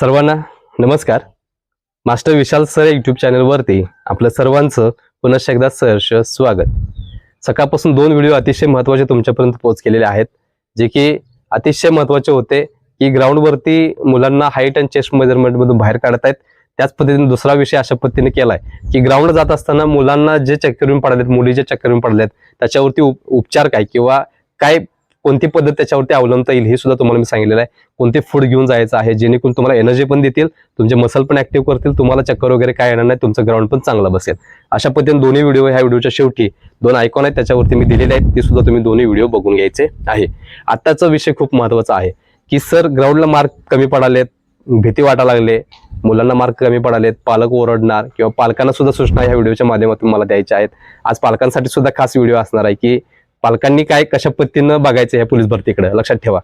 सर्वांना नमस्कार. मास्टर विशाल sir YouTube चॅनलवरती आपलं सर्वांचं पुनश्च एकदा सहर्ष स्वागत. सकाळपासून दोन व्हिडिओ अतिशय महत्त्वाचे तुमच्यापर्यंत पोहोच केलेले आहेत जे की अतिशय महत्त्वाचे होते की ग्राउंडवरती मुलांना हाईट अँड चेस्ट मेजरमेंटमधून बाहेर काढतायत त्याच पद्धतीने दुसरा विषय अशा पद्धतीने केलाय की ग्राउंड जात असताना मुलांना जे चक्करून पडलेत मुली जे चक्करून पडलेत त्याच्यावरती उप- उपचार काय किंवा काय कोणती पद्धत त्याच्यावरती अवलंबता येईल हे सुद्धा तुम्हाला मी सांगितलेलं आहे. कोणते फूड घेऊन जायचं आहे जेणेकरून तुम्हाला एनर्जी पण देतील तुमचे मसल पण ऍक्टिव्ह करतील तुम्हाला चक्कर वगैरे काय येणार नाही तुमचं ग्राउंड पण चांगलं बसेल. अशा पद्धतीने दोन्ही व्हिडिओ ह्या व्हिडिओच्या शेवटी दोन आयकॉन आहेत त्याच्यावरती मी दिलेले आहेत ते सुद्धा तुम्ही दोन्ही व्हिडिओ बघून घ्यायचे आहे. आत्ताचा विषय खूप महत्त्वाचा आहे की सर ग्राउंडला मार्क कमी पडालेत भीती वाटायला लागले मुलांना मार्क कमी पडालेत पालक ओरडणार किंवा पालकांना सुद्धा सूचना ह्या व्हिडिओच्या माध्यमातून मला द्यायच्या आहेत. आज पालकांसाठी सुद्धा खास व्हिडिओ असणार आहे की पालकांनी काय कशा पद्धतीनं बघायचं ह्या पोलीस भरतीकडे? लक्षात ठेवा.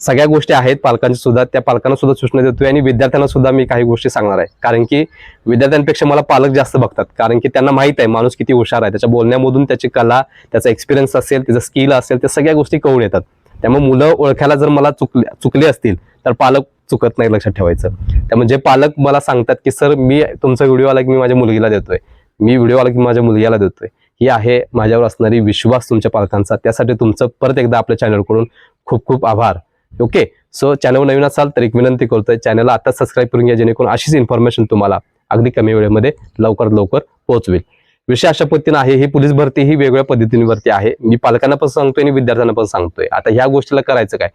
सगळ्या गोष्टी आहेत पालकांची सुद्धा त्या पालकांना सुद्धा सूचना देतोय आणि विद्यार्थ्यांना सुद्धा मी काही गोष्टी सांगणार आहे. कारण की विद्यार्थ्यांपेक्षा मला पालक जास्त बघतात. कारण की त्यांना माहीत आहे माणूस किती हुशार आहे. त्याच्या बोलण्यामधून त्याची कला त्याचा एक्सपिरियन्स असेल त्याचं स्किल असेल त्या सगळ्या गोष्टी कळून येतात. त्यामुळे मुलं ओळखायला जर मला चुकले चुकले असतील तर पालक चुकत नाही लक्षात ठेवायचं. त्यामुळे जे पालक मला सांगतात की सर मी तुमचा व्हिडिओ आला की मी माझ्या मुलगीला देतोय. मी व्हिडिओ आला की माझ्या मुलग्याला देतोय. ही आहे माझ्यावर असणारी विश्वास तुमच्या पालकांचा. त्यासाठी तुमचं परत एकदा आपल्या चॅनलकडून खूप खूप आभार. ओके सो चॅनल नवीन असाल तर एक विनंती करतोय चॅनलला आता सबस्क्राईब करून घ्या जेणेकरून अशीच इन्फॉर्मेशन तुम्हाला अगदी कमी वेळेमध्ये लवकरात लवकर पोहोचवेल. विषय अशा पद्धतीने आहे ही पोलीस भरती ही वेगवेगळ्या पद्धतीने आहे. मी पालकांना पण सांगतोय आणि विद्यार्थ्यांना पण सांगतोय. आता ह्या गोष्टीला करायचं काय?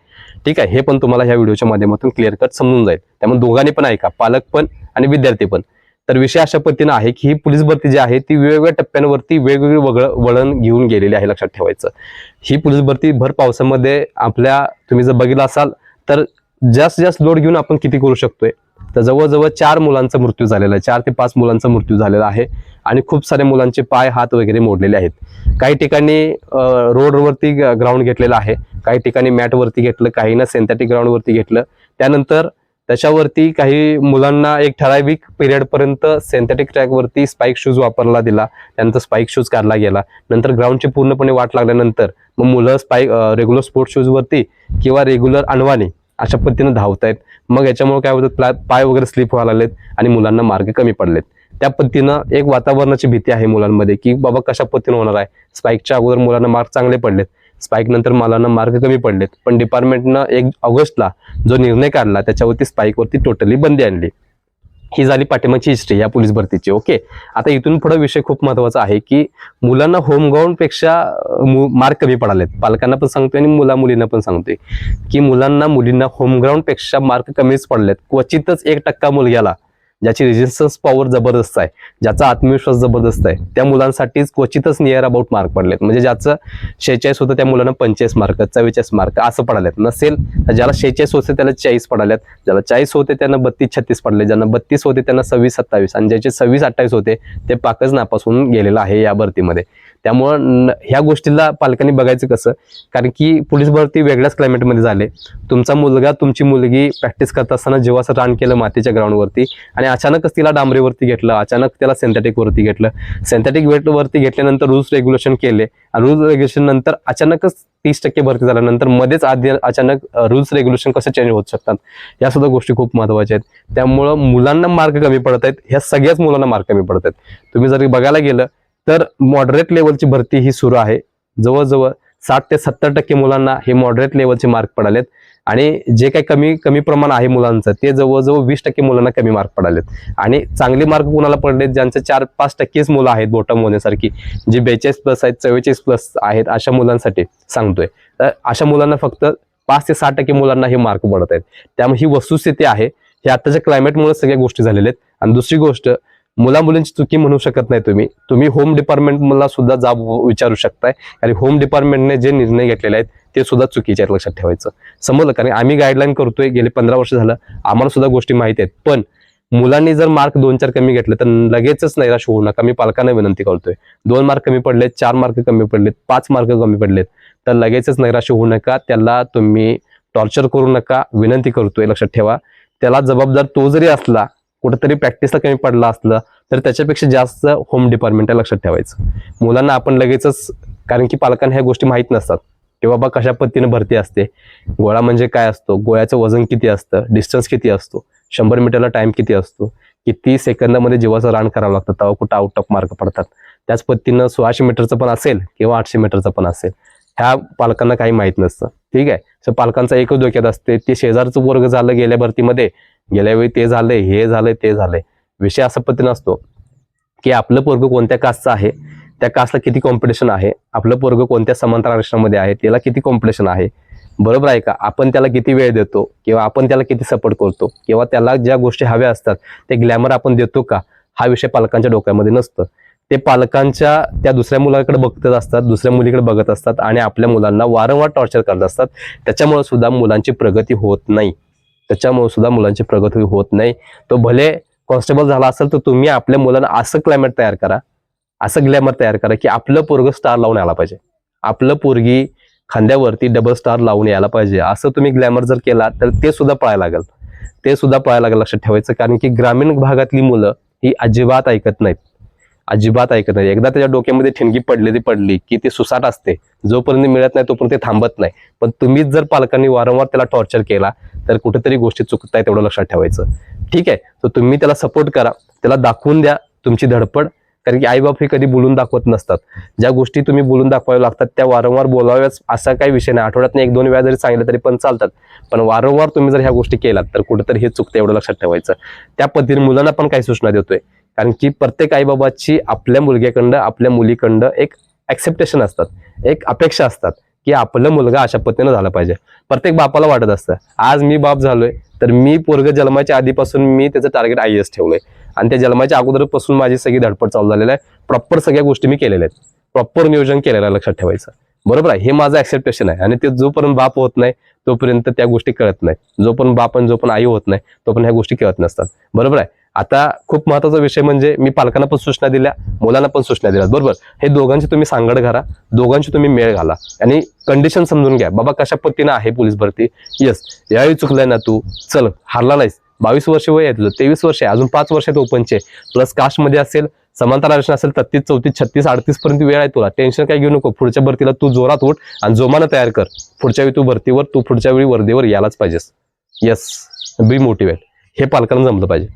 ठीक आहे हे पण तुम्हाला ह्या व्हिडिओच्या माध्यमातून क्लिअर कट समजून जाईल. त्यामुळे दोघांनी पण ऐका पालक पण आणि विद्यार्थी पण. तर विषय अशा पद्धतीनं आहे की ही पोलीस भरती जी आहे ती वेगवेगळ्या टप्प्यांवरती वेगवेगळे वगळ वळण घेऊन गेलेली आहे लक्षात ठेवायचं. ही पोलीस भरती भर पावसामध्ये आपल्या तुम्ही जर बघितलं असाल तर जास्त जास्त लोड घेऊन आपण किती करू शकतोय? तर जवळजवळ चार मुलांचा मृत्यू झालेला आहे चार ते पाच मुलांचा मृत्यू झालेला आहे आणि खूप सारे मुलांचे पाय हात वगैरे मोडलेले आहेत. काही ठिकाणी रोडवरती ग्राउंड घेतलेलं आहे काही ठिकाणी मॅटवरती घेतलं काहींना सिंथेटिक ग्राउंडवरती घेतलं. त्यानंतर त्याच्यावरती काही मुलांना एक ठराविक पिरियड पर्यंत सिंथेटिक ट्रॅकवरती स्पाइक शूज वापरला दिला. त्यानंतर स्पाइक शूज काढला गेला. नंतर ग्राउंडची पूर्णपणे वाट लागल्यानंतर मग मुलं स्पाइक रेग्युलर स्पोर्ट्स शूजवरती किंवा रेग्युलर अनवाणी अशा पद्धतीनं धावत आहेत मग याच्यामुळे काय होतं? पाय वगैरे स्लिप व्हायला लागलेत आणि मुलांना मार्ग कमी पडलेत. त्या पद्धतीनं एक वातावरणाची भीती आहे मुलांमध्ये की बाबा कशा पद्धतीनं होणार आहे? स्पाईकच्या अगोदर मुलांना मार्क चांगले पडलेत. स्पाईक नंतर मुलांना मार्क कमी पडलेत. पण डिपार्टमेंटनं एक ऑगस्टला जो निर्णय काढला त्याच्यावरती स्पाईकवरती टोटली बंदी आणली. ही झाली पाठिंबाची हिस्ट्री या पोलीस भरतीची ओके आता इथून पुढे विषय खूप महत्त्वाचा आहे की मुलांना होमग्राऊंडपेक्षा मार्क कमी पडालेत. पालकांना पण सांगतोय आणि मुला मुलींना पण सांगतोय की मुलांना मुलींना होमग्राऊंडपेक्षा मार्क कमीच पडलेत. क्वचितच एक टक्का मुलग्याला ज्याची रेजिस्टन्स पॉवर जबरदस्त आहे ज्याचा आत्मविश्वास जबरदस्त आहे त्या मुलांसाठीच क्वचितच नियर अबाउट मार्क पडलेत. म्हणजे ज्याचं शेहेचाळीस होतं त्या मुलांना पंचेचाळीस मार्क चव्वेचाळीस मार्क असं पडालेत. नसेल तर ज्याला शेहेचाळीस होते त्याला चाळीस पडाल्यात ज्याला चाळीस होते त्यांना बत्तीस छत्तीस पडले. ज्यांना बत्तीस होते त्यांना सव्वीस सत्तावीस. आणि ज्याचे सव्वीस अठ्ठावीस होते ते पाकच नापासून गेलेलं आहे या भरतीमध्ये. त्यामुळं ह्या गोष्टीला पालकांनी बघायचं कसं कारण की पोलीस भरती वेगळ्याच क्लायमेटमध्ये झाले. तुमचा मुलगा तुमची मुलगी प्रॅक्टिस करत असताना जेव्हा रान केलं मातीच्या ग्राउंडवरती आणि आणि अचानकच तिला डांबरीवरती घेतलं अचानक त्याला सिंथेटिक वरती घेतलं. सिंथेटिक वेट वरती घेतल्यानंतर रूल्स रेग्युलेशन केले आणि रूल्स रेग्युलेशन नंतर अचानकच तीस टक्के भरती झाल्यानंतर मध्येच आधी अचानक रूल्स रेग्युलेशन कसं चेंज होत शकतात या सुद्धा गोष्टी खूप महत्त्वाच्या आहेत. त्यामुळं मुलांना मार्क कमी पडत आहेत ह्या सगळ्याच मुलांना मार्क कमी पडत आहेत. तुम्ही जर बघायला गेलं तर मॉडरेट लेवलची भरती ही सुरू आहे. जवळजवळ साठ ते सत्तर टक्के मुलांना हे मॉडरेट लेवलचे मार्क पडालेत. आणि जे काही कमी कमी प्रमाण आहे मुलांचं ते जवळजवळ वीस टक्के मुलांना कमी मार्क पडालेत. आणि चांगले मार्क कुणाला पडलेत ज्यांचे चार पाच टक्केच मुलं आहेत बोटम होण्यासारखी जी बेचाळीस प्लस आहेत चव्वेचाळीस प्लस आहेत अशा मुलांसाठी सांगतोय. तर अशा मुलांना फक्त पाच ते सहा टक्के मुलांना हे मार्क पडत आहेत. त्यामुळे ही वस्तुस्थिती आहे. हे आताच्या क्लायमेटमुळे सगळ्या गोष्टी झालेल्या आहेत. आणि दुसरी गोष्ट मुला मुलींची चुकी म्हणू शकत नाही तुम्ही. तुम्ही होम डिपार्टमेंट मला सुद्धा जाब विचारू शकताय. आणि होम डिपार्टमेंटने जे निर्णय घेतलेले आहेत ते सुद्धा चुकीचे आहेत लक्षात ठेवायचं. समजलं कारण आम्ही गाईडलाईन करतोय गेले पंधरा वर्ष झालं आम्हाला सुद्धा गोष्टी माहिती आहेत. पण मुलांनी जर मार्क दोन चार कमी घेतले तर लगेचच नैराश होऊ नका. मी पालकांना विनंती करतोय. दोन मार्क कमी पडलेत चार मार्क कमी पडलेत पाच मार्क कमी पडलेत तर लगेचच नैराश होऊ नका. त्याला तुम्ही टॉर्चर करू नका. विनंती करतोय लक्षात ठेवा. त्याला जबाबदार तो जरी असला कुठेतरी प्रॅक्टिसला कमी पडला असलं तर त्याच्यापेक्षा जास्त होम डिपार्टमेंट लक्षात ठेवायचं. मुलांना आपण लगेचच कारण की पालकांना ह्या गोष्टी माहीत नसतात की बाबा कशा पद्धतीने भरती असते. गोळा म्हणजे काय असतो? गोळ्याचं वजन किती असतं? डिस्टन्स किती असतो? शंभर मीटरला टाइम किती असतो? किती सेकंदामध्ये जीवाचं रान करावं लागतं? तेव्हा कुठं आउट ऑफ मार्क पडतात. त्याच पद्धतीनं सोळाशे मीटरचं पण असेल किंवा आठशे मीटरचं पण असेल ह्या पालकांना काही माहीत नसतं. ठीक आहे? तर पालकांचा एकच डोक्यात असते ते शेजारचं वर्ग झालं गेल्या भरतीमध्ये गेल्या वेळी ते झालंय हे झालंय ते झालंय. विषय असा पद्धतीने असतो की आपलं पोरग कोणत्या कास्टचं आहे त्या कास्टला किती कॉम्पिटिशन आहे आपलं पोरग कोणत्या समांतर आरक्षणामध्ये आहे त्याला किती कॉम्पिटिशन आहे. बरोबर आहे का? आपण त्याला किती वेळ देतो किंवा आपण त्याला किती सपोर्ट करतो किंवा त्याला ज्या गोष्टी हव्या असतात ते ग्लॅमर आपण देतो का? हा विषय पालकांच्या डोक्यामध्ये नसतं. ते पालकांच्या त्या दुसऱ्या मुलाकडे बघतच असतात दुसऱ्या मुलीकडे बघत असतात आणि आपल्या मुलांना वारंवार टॉर्चर करत असतात. त्याच्यामुळे सुद्धा मुलांची प्रगती होत नाही. त्याच्यामुळे सुद्धा मुलांची प्रगती होत नाही. तो भले कॉन्स्टेबल झाला असेल तर तुम्ही आपल्या मुलांना असं क्लायमेट तयार करा. असं ग्लॅमर तयार करा की आपलं पोरग स्टार लावून यायला पाहिजे. आपलं पोरगी खांद्यावरती डबल स्टार लावून यायला पाहिजे. असं तुम्ही ग्लॅमर जर केला तर ते सुद्धा पळायला लागेल. ते सुद्धा पळायला लागेल लक्षात ठेवायचं. कारण की ग्रामीण भागातली मुलं ही अजिबात ऐकत नाहीत. अजिबात ऐकत नाही. एकदा त्याच्या डोक्यामध्ये ठिणगी पडली ती पडली की ती सुसाट असते. जोपर्यंत मिळत नाही तोपर्यंत ते थांबत नाही. पण तुम्हीच जर पालकांनी वारंवार त्याला टॉर्चर केला तर कुठेतरी गोष्टी चुकताय तेवढं लक्षात ठेवायचं. ठीक आहे? तर तुम्ही त्याला सपोर्ट करा. त्याला दाखवून द्या तुमची धडपड. कारण की आईबाप हे कधी बोलून दाखवत नसतात. ज्या गोष्टी तुम्ही बोलून दाखवाव्या लागतात त्या वारंवार बोलाव्याच असा काही विषय नाही. आठवड्यात एक दोन वेळा जरी सांगितलं तरी पण चालतात. पण वारंवार तुम्ही जर ह्या गोष्टी केलात तर कुठेतरी हे चुकतं एवढं लक्षात ठेवायचं. त्या पद्धतीने मुलांना पण काही सूचना देतोय. कारण की प्रत्येक आईबाबाची आपल्या मुलग्याकडं आपल्या मुलीकडं एक ॲक्सेप्टेशन असतात. एक अपेक्षा असतात की आपलं मुलगा अशा पद्धतीनं झाला पाहिजे. प्रत्येक बापाला वाटत असतं आज मी बाप झालोय तर मी पोरग जन्माच्या आधीपासून मी त्याचं टार्गेट आय एस ठेवलंय. आणि त्या जन्माच्या अगोदरपासून माझी सगळी धडपड चालू झालेली आहे. प्रॉपर सगळ्या गोष्टी मी केलेल्या आहेत. प्रॉपर नियोजन केलेलं आहे लक्षात ठेवायचं. बरोबर आहे? हे माझं ऍक्सेप्टेशन आहे. आणि ते जोपर्यंत बाप होत नाही तोपर्यंत त्या गोष्टी कळत नाही जोपर्यंत बाप आणि जोपर्यंत आई होत नाही तोपर्यंत ह्या गोष्टी कळत नसतात. बरोबर आहे? आता खूप महत्त्वाचा विषय म्हणजे मी पालकांना पण सूचना दिल्या मुलांना पण सूचना दिल्या. बरोबर? हे दोघांची तुम्ही सांगड घाला दोघांची तुम्ही मेळ घाला आणि कंडिशन समजून घ्या. बाबा कशा पद्धतीनं आहे पोलीस भरती? येस यावेळी चुकलाय ना तू? चल हारला नाहीस. बावीस वर्ष वय आहे तेवीस वर्ष आहे. अजून पाच वर्षात ओपनचे प्लस कास्टमध्ये असेल समांतर आरक्षण असेल तत्तीस चौतीस छत्तीस अडतीस पर्यंत वेळ आहे तुला. टेन्शन काय घेऊ नको. पुढच्या भरतीला तू जोरात उठ आणि जोमानं तयार कर. पुढच्या वेळी तू भरतीवर तू पुढच्या वेळी वर्दीवर यायलाच पाहिजेस. येस बी मोटिवेट हे पालकांना जमलं पाहिजे.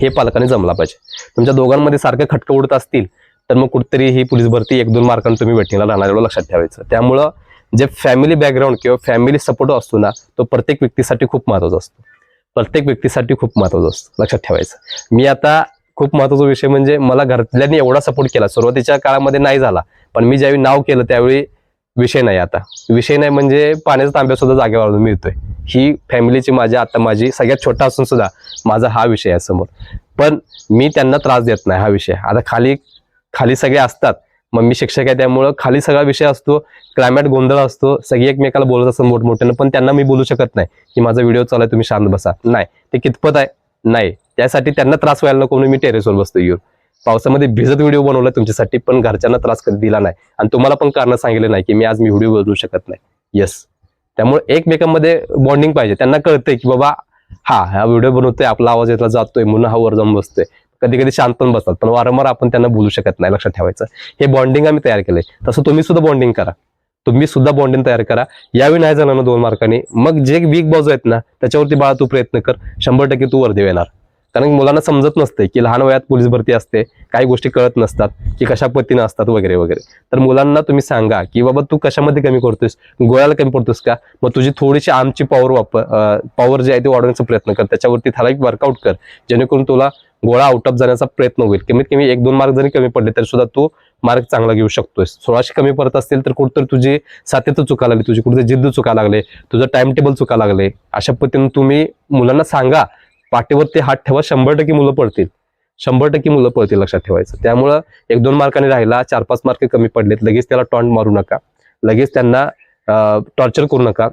हे पालकांनी जमला पाहिजे. तुमच्या दोघांमध्ये सारखं खटकं उडत असतील तर मग कुठेतरी ही पोलीस भरती एक दोन मार्कांनी तुम्ही वेटिंगला राहणार एवढं लक्षात ठेवायचं. त्यामुळं जे फॅमिली बॅकग्राऊंड किंवा फॅमिली सपोर्ट असतो ना तो प्रत्येक व्यक्तीसाठी खूप महत्त्वाचा असतो. प्रत्येक व्यक्तीसाठी खूप महत्त्वाचा असतो लक्षात ठेवायचं. मी आता खूप महत्त्वाचा विषय म्हणजे मला घरातल्यांनी एवढा सपोर्ट केला. सुरुवातीच्या काळामध्ये नाही झाला पण मी ज्यावेळी नाव केलं त्यावेळी विषय नाही आता. विषय नाही म्हणजे पाण्याचा तांब्या सुद्धा जागेवर मिळतोय. ही फॅमिलीची माझ्या आता माझी सगळ्यात छोटा असून सुद्धा माझा हा विषय आहे समोर. पण मी त्यांना त्रास देत नाही हा विषय. आता खाली खाली सगळे असतात. मग मी शिक्षक आहे त्यामुळं खाली सगळा विषय असतो. क्लायमेट गोंधळ असतो. सगळी एकमेकाला बोलत असतात मोठमोठ्यानं पण त्यांना मी बोलू शकत नाही. की माझा व्हिडिओ चालू आहे तुम्ही शांत बसा. नाही ते कितपत आहे? नाही. त्यासाठी त्यांना त्रास व्हायला नको म्हणून मी टेरेसवर बसतो येऊन. पावसामध्ये भिजत व्हिडिओ बनवला तुमच्यासाठी पण घरच्यांना त्रास कधी दिला नाही. आणि तुम्हाला पण कारण सांगितलं नाही की मी आज मी व्हिडिओ बनवू शकत नाही. येस त्यामुळे एकमेकांमध्ये बॉन्डिंग पाहिजे. त्यांना कळतंय की बाबा हा हा व्हिडिओ बनवतोय आपला आवाज येतला जातोय म्हणून हा वर जाऊन बसतोय. कधी कधी शांत पण बसतात पण वारंवार आपण त्यांना बोलू शकत नाही लक्षात ठेवायचं. हे बॉन्डिंग आम्ही तयार केलंय. तसं तुम्ही सुद्धा बॉन्डिंग करा. तुम्ही सुद्धा बॉन्डिंग तयार करा. यावेळी नाही जाणार ना दोन मार्कांनी. मग जे वीक बाजू आहेत ना त्याच्यावरती बाळा तू प्रयत्न कर. शंभर टक्के तू वर्दी येणार. कारण की मुलांना समजत नसते की लहान वयात पोलीस भरती असते काही गोष्टी कळत नसतात की कशा पद्धतीनं असतात वगैरे वगैरे. तर मुलांना तुम्ही सांगा की बाबा तू कशामध्ये कमी करतोस गोळ्याला कमी पडतोस का? मग तुझी थोडीशी आमची पॉवर वापर पॉवर जी आहे ती वाढवण्याचा प्रयत्न कर. त्याच्यावरती ठराविक वर्कआउट कर जेणेकरून तुला गोळा आउट ऑफ जाण्याचा प्रयत्न होईल. कमीत कमी एक दोन मार्क जरी कमी पडले तरी सुद्धा तू मार्क चांगला घेऊ शकतोस सोळाशे कमी पडत असतील तर कुठेतरी तुझी सातत्य चुका लागली तुझी कुठेतरी जिद्द चुका लागले तुझं टाइम टेबल चुका लागले. अशा पद्धतीने तुम्ही मुलांना सांगा पाठीवरती हात ठेवा शंभर टक्के मुलं पडतील. शंभर टक्के मुलं पडतील लक्षात ठेवायचं. त्यामुळं एक दोन मार्कांनी राहिला चार पाच मार्क कमी पडलेत. लगेच त्याला टॉन्ट मारू नका. लगेच त्यांना टॉर्चर करू नका.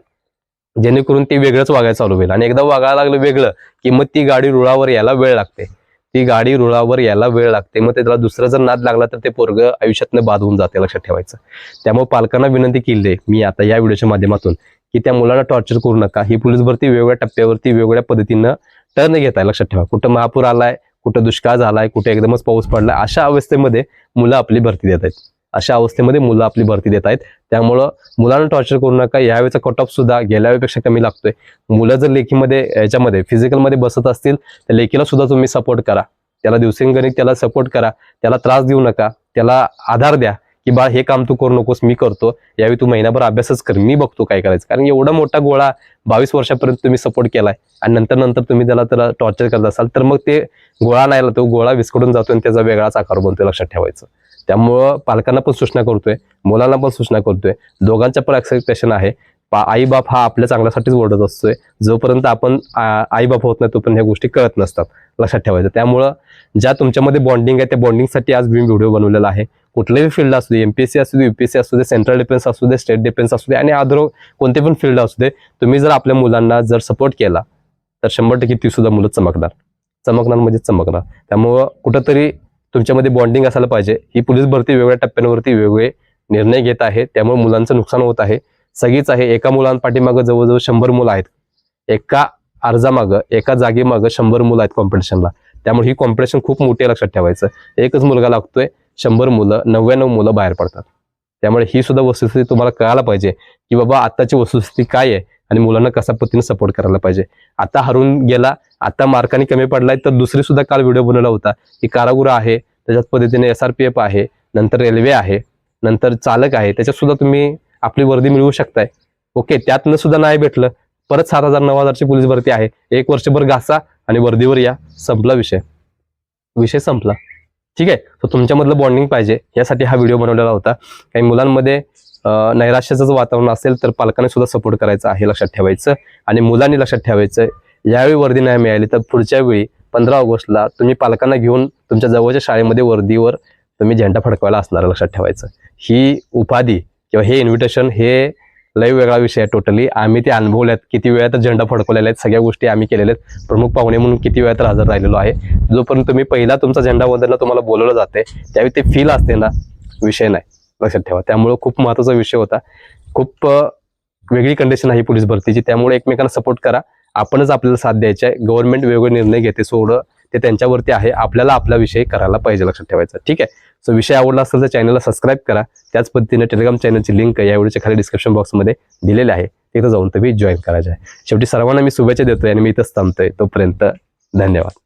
जेणेकरून ते वेगळंच वागायला चालू होईल. आणि एकदा वागायला लागलं वेगळं की मग ती गाडी रुळावर यायला वेळ लागते. ती गाडी रुळावर यायला वेळ लागते. मग ते त्याला दुसरा जर नाद लागला तर ते पोरग आयुष्यातनं बाद होऊन जाते लक्षात ठेवायचं. त्यामुळे पालकांना विनंती केली आहे मी आता या व्हिडिओच्या माध्यमातून की त्या मुलांना टॉर्चर करू नका. ही पोलीस भरती वेगवेगळ्या टप्प्यावरती वेगवेगळ्या पद्धतीनं टर्न घेताय लक्षात ठेवा. कुठं महापूर आलाय कुठं दुष्काळ झालाय कुठे एकदमच पाऊस पडलाय अशा अवस्थेमध्ये मुलं आपली भरती देत आहेत. अशा अवस्थेमध्ये मुलं आपली भरती देत आहेत. त्यामुळं मुलांना टॉर्चर करू नका. यावेळेचा कट ऑफ सुद्धा गेल्या वेळेपेक्षा कमी लागतोय. मुलं जर लेखीमध्ये याच्यामध्ये फिजिकलमध्ये बसत असतील तर लेखीला सुद्धा तुम्ही सपोर्ट करा. त्याला दिवसेंगणिक त्याला सपोर्ट करा. त्याला त्रास देऊ नका. त्याला आधार द्या. की बाळ हे काम तू करू नकोस मी करतो. यावेळी तू महिनाभर अभ्यासच कर. मी बघतो काय करायचं. कारण एवढा मोठा गोळा बावीस वर्षापर्यंत तुम्ही सपोर्ट केलाय आणि नंतर नंतर तुम्ही त्याला त्याला टॉर्चर करत असाल तर मग ते गोळा नाही तो गोळा विस्कडून जातो आणि त्याचा वेगळाच आकार बनतो लक्षात ठेवायचं. त्यामुळं पालकांना पण सूचना करतोय मुलांना पण सूचना करतोय. दोघांच्या पण एक्सपेक्टेशन आहे. आई बाप हा आपल्या चांगल्यासाठीच ओढत असतोय. जोपर्यंत आपण आई बाप होत नाही तोपर्यंत ह्या गोष्टी कळत नसतात लक्षात ठेवायचं. त्यामुळं ज्या तुमच्यामध्ये बॉन्डिंग आहे त्या बॉन्डिंगसाठी आज मी व्हिडिओ बनवलेला आहे. कुठल्याही फील्ड असू दे एमपीएससी असू दे युपीएससी असू दे सेंट्रल डिफेन्स असू दे स्टेट डिफेन्स असू दे आणि अदर कोणते पण फील्ड असू दे तुम्ही जर आपल्या मुलांना जर सपोर्ट केला तर शंभर टक्के ती सुद्धा मुलं चमकणार. चमकणार म्हणजे चमकणार. त्यामुळं कुठंतरी तुमच्यामध्ये बॉन्डिंग असायला पाहिजे. ही पोलीस भरती वेगवेगळ्या टप्प्यांवरती वेगवेगळे निर्णय घेत आहे. त्यामुळे मुलांचं नुकसान होत आहे. सगळीच आहे. एका मुलांपाठीमागं जवळजवळ शंभर मुलं आहेत. एका अर्जामागं एका जागेमागं शंभर मुलं आहेत कॉम्पिटिशनला त्यामुळे ही कॉम्पिटिशन खूप मोठी लक्षात ठेवायचं. एकच मुलगा लागतोय शंभर मुलं नव्याण्णव मुलं बाहेर पडतात. त्यामुळे ही सुद्धा वस्तुस्थिती तुम्हाला कळायला पाहिजे की बाबा आताची वस्तुस्थिती काय आहे आणि मुलांना कशा पद्धतीने सपोर्ट करायला पाहिजे. आता हरून गेला आता मार्काने कमी पडलाय तर दुसरी सुद्धा काल व्हिडिओ बनवला होता की कारागृह आहे त्याच्याच पद्धतीने एस आर पी एफ आहे नंतर रेल्वे आहे नंतर चालक आहे त्याच्यात सुद्धा तुम्ही आपली वर्दी मिळवू शकताय. ओके त्यातनं सुद्धा नाही भेटलं. परत सात हजार नऊ हजारची पोलीस भरती आहे. एक वर्षभर घासा आणि वर्दीवर या. संपला विषय. विषय संपला. ठीक आहे? तर तुमच्यामधलं बॉन्डिंग पाहिजे. यासाठी हा व्हिडिओ बनवलेला होता. काही मुलांमध्ये नैराश्याचं जर वातावरण असेल तर पालकांनी सुद्धा सपोर्ट करायचा आहे लक्षात ठेवायचं. आणि मुलांनी लक्षात ठेवायचं यावेळी वर्दी नाही मिळाली तर पुढच्या वेळी पंधरा ऑगस्टला तुम्ही पालकांना घेऊन तुमच्या जवळच्या शाळेमध्ये वर्दीवर तुम्ही झेंडा फडकवायला असणार लक्षात ठेवायचं. ही उपाधी किंवा हे इन्व्हिटेशन हे लय वेगळा विषय आहे टोटली आम्ही ते अनुभवल्यात किती वेळा तर झेंडा फडकवलेला आहेत सगळ्या गोष्टी आम्ही केलेल्या आहेत. प्रमुख पाहुणे म्हणून किती वेळा तर हजर राहिलेलो आहे. जोपर्यंत तुम्ही पहिला तुमचा झेंडा वंदनला तुम्हाला बोलवलं जाते त्यावेळी ते फील असते ना विषय नाही. लक्षात ठेवा. त्यामुळे खूप महत्त्वाचा विषय होता. खूप वेगळी कंडिशन आहे पोलीस भरतीची. त्यामुळे एकमेकांना सपोर्ट करा. आपणच आपल्याला साथ द्यायचा आहे. गव्हर्नमेंट वेगवेगळे निर्णय घेते सोडं. ते त्यांच्यावरती आहे. आपल्याला आपला विषय करायला पाहिजे लक्षात ठेवायचा. ठीक आहे? सो विषय आवडला असेल तर चॅनलला सबस्क्राईब करा. त्याच पद्धतीने टेलिग्राम चॅनलची लिंक या व्हिडिओच्या खाली डिस्क्रिप्शन बॉक्समध्ये दिलेली आहे. तिथं जाऊन तुम्ही जॉईन करायचं आहे शेवटी सर्वांना मी शुभेच्छा देतोय आणि मी इथंच थांबतोय. तोपर्यंत धन्यवाद.